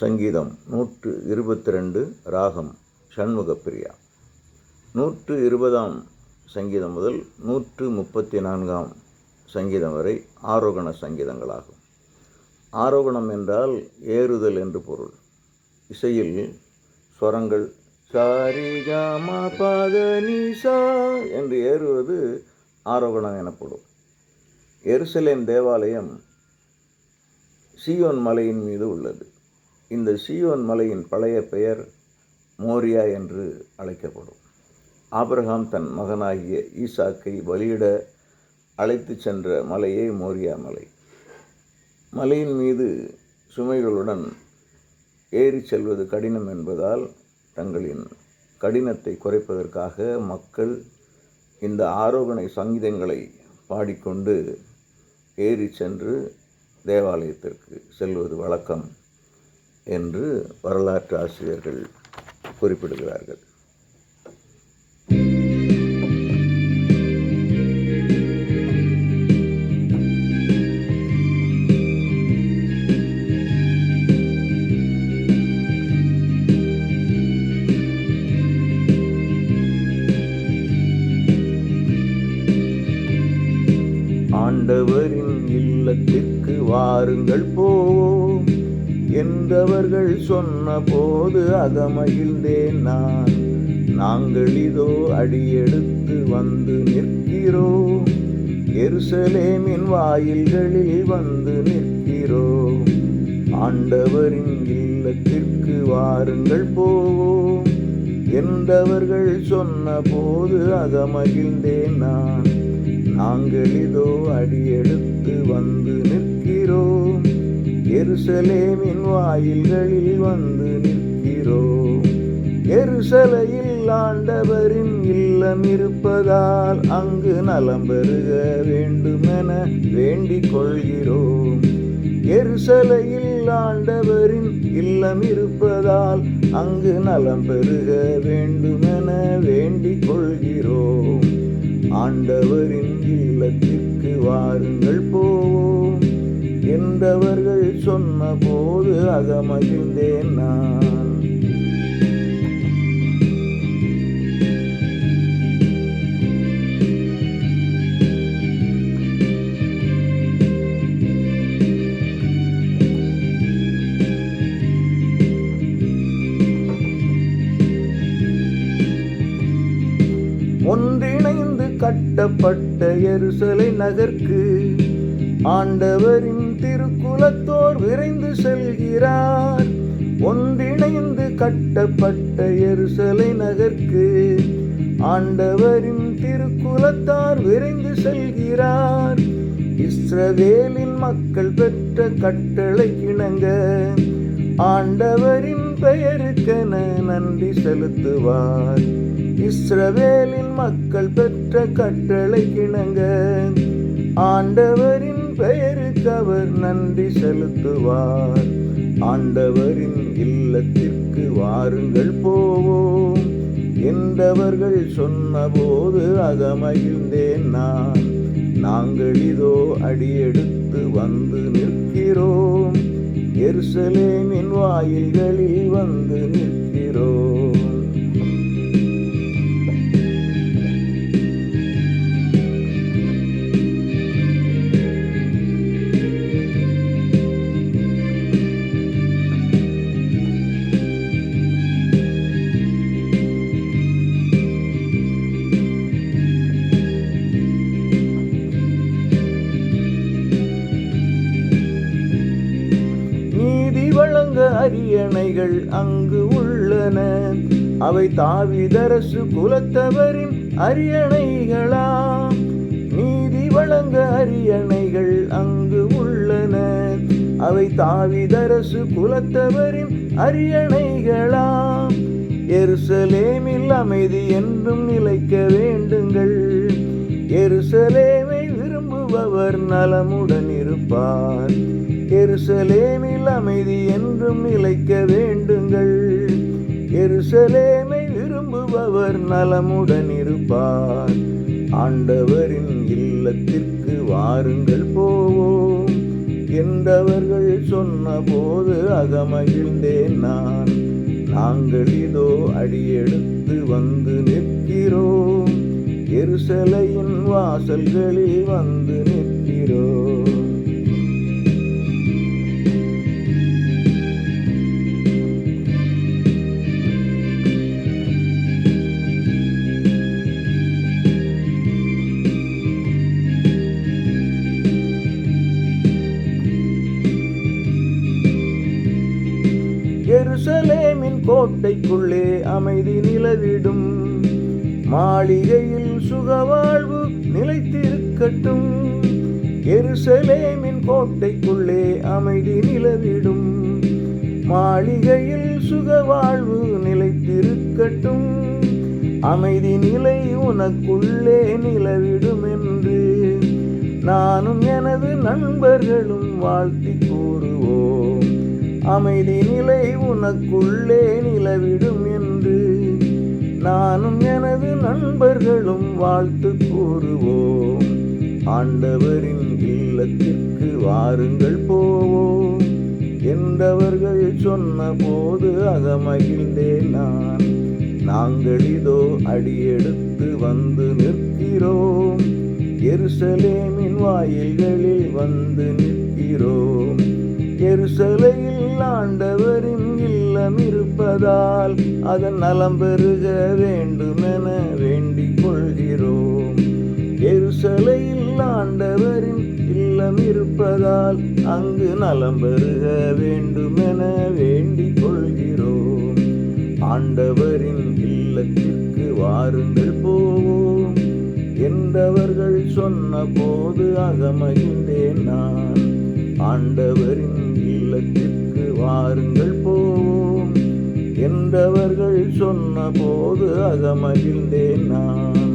சங்கீதம் நூற்று இருபத்தி ரெண்டு ராகம் சண்முகப்பிரியா நூற்று இருபதாம் சங்கீதம் முதல் நூற்று முப்பத்தி நான்காம் சங்கீதம் வரை ஆரோகண சங்கீதங்களாகும். ஆரோகணம் என்றால் ஏறுதல் என்று பொருள். இசையில் ஸ்வரங்கள் சாரிகாமா பாதனிசா என்று ஏறுவது ஆரோகணம் எனப்படும். எருசலேம் தேவாலயம் சியோன் மலையின் மீது உள்ளது. இந்த சீயோன் மலையின் பழைய பெயர் மோரியா என்று அழைக்கப்படும். ஆபிரகாம் தன் மகனாகிய ஈசாக்கை வழியிட அழைத்து சென்ற மலையே மோரியா மலை. மலையின் மீது சுமைகளுடன் ஏறி செல்வது கடினம் என்பதால் தங்களின் கடினத்தை குறைப்பதற்காக மக்கள் இந்த ஆரோகணை சங்கீதங்களை பாடிக்கொண்டு ஏறி சென்று தேவாலயத்திற்கு செல்வது வழக்கம். என்று வரலாற்று ஆசிரியர்கள் குறிப்பிடுகிறார்கள். ஆண்டவரின் இல்லத்திற்கு வாருங்கள் போவோம் என்றவர்கள் சொன்னபோது அகமகிழ்ந்தேன் நான். நாங்கள் இதோ அடியெடுத்து வந்து நிற்கிறோம் எருசலேமின் வாயில்களில் வந்து நிற்கிறோம் ஆண்டவரின் இல்லத்திற்கு வாருங்கள் போவோம் என்றவர்கள் சொன்னபோது அகமகிழ்ந்தேன் நான். நாங்கள் இதோ அடியெடுத்து வந்து நிற்கிறோம். எருசலேமின் வாயில்களில் வந்து நிற்கிறோம் எருசலையில் ஆண்டவரின் இல்லம் இருப்பதால் அங்கு நலம் பெருக வேண்டுமென வேண்டிக் கொள்கிறோம் எருசலையில் ஆண்டவரின் இல்லம் இருப்பதால் அங்கு நலம் பெருக வேண்டுமென வேண்டிக் கொள்கிறோம் ஆண்டவரின் இல்லத்திற்கு வாருங்கள் போவோம். என்றவர்கள் சொன்னபோது அகமகிழ்ந்தேன் நான். ஒன்றிணைந்து கட்டப்பட்ட எருசலை நகர்க்கு ஆண்டவரின் குலத்தோர் விரைந்து செல்கிறார். ஒன்றிணைந்து கட்டப்பட்ட எருசலை நகர்க்கு ஆண்டவரின் திருக்குலத்தார் விரைந்து செல்கிறார். இஸ்ரவேலின் மக்கள் பெற்ற கட்டளை கிணங்க ஆண்டவரின் பெயருக்கென நன்றி செலுத்துவார். இஸ்ரவேலின் மக்கள் பெற்ற கட்டளை கிணங்க ஆண்டவரின் பெயருக்கு அவர் நன்றி செலுத்துவார். ஆண்டவரின் இல்லத்திற்கு வாருங்கள் போவோம். என்றவர்கள் சொன்னபோது அகமகிழ்ந்தேன் நான். நாங்கள் இதோ அடியெடுத்து வந்து நிற்கிறோம். எருசலேமின் வாயில்களில் வந்து நிற்கிறோம். அரியணைகள் அங்கு உள்ளன. அவை தாவிதரசு குலத்தவரின் அரியணைகளா நீதி வழங்க அரியணைகள் அங்கு உள்ளன. அவை தாவிதரசு குலத்தவரின் அரியணைகளா எருசலேமில் அமைதி என்றும் நிலைக்க வேண்டுங்கள். எருசலேமை விரும்புபவர் நலமுடன் இருப்பார். எருசலேமில் அமைதி என்றும் நிலைக்க வேண்டுங்கள். எருசலேமை விரும்புபவர் நலமுடன் இருப்பார். ஆண்டவரின் இல்லத்திற்கு வாருங்கள் போவோம். என்றவர்கள் சொன்னபோது அகமகிழ்ந்தேன் நான். நாங்கள் இதோ அடியெடுத்து வந்து நிற்கிறோம். எருசலையின் வாசல்களில் வந்து நிற்கிறோம். எருசலேமின் கோட்டைக்குள்ளே அமைதி நிலவிடும். மாளிகையில் சுகவாழ்வு நிலைத்திருக்கட்டும். எருசலேமின் கோட்டைக்குள்ளே அமைதி நிலவிடும். மாளிகையில் சுகவாழ்வு நிலைத்திருக்கட்டும். அமைதி நிலை உனக்குள்ளே நிலவிடும் என்று நானும் எனது நண்பர்களும் வாழ்த்தி கூறுவோம். அமைதி நிலை உனக்குள்ளே நிலவிடும் என்று நானும் எனது நண்பர்களும் வாழ்த்து கூறுவோம். ஆண்டவரின் இல்லத்திற்கு வாருங்கள் போவோம். என்றவர்கள் சொன்னபோது அகமகிழ்ந்தேன் நான். நாங்கள் இதோ அடியெடுத்து வந்து நிற்கிறோம். எருசலேமின் வாயில்களில் வந்து நிற்கிறோம். எருசலையில் ஆண்டவரின் இல்லம் இருப்பதால் அதன் நலம் பெருக வேண்டுமென வேண்டிக் கொள்கிறோம். எருசலையில் ஆண்டவரின் இல்லம் இருப்பதால் அங்கு நலம் பெருக வேண்டுமென வேண்டிக் கொள்கிறோம். ஆண்டவரின் இல்லத்திற்கு வாருங்கள் போவோம். என்றவர்கள் சொன்ன போது அகமகிழ்ந்தேன் நான். ஆண்டவரின் இல்லத்திற்கு வாருங்கள் போவோம் என்றவர்கள் சொன்ன போது அகமகிழ்ந்தேன் நான்.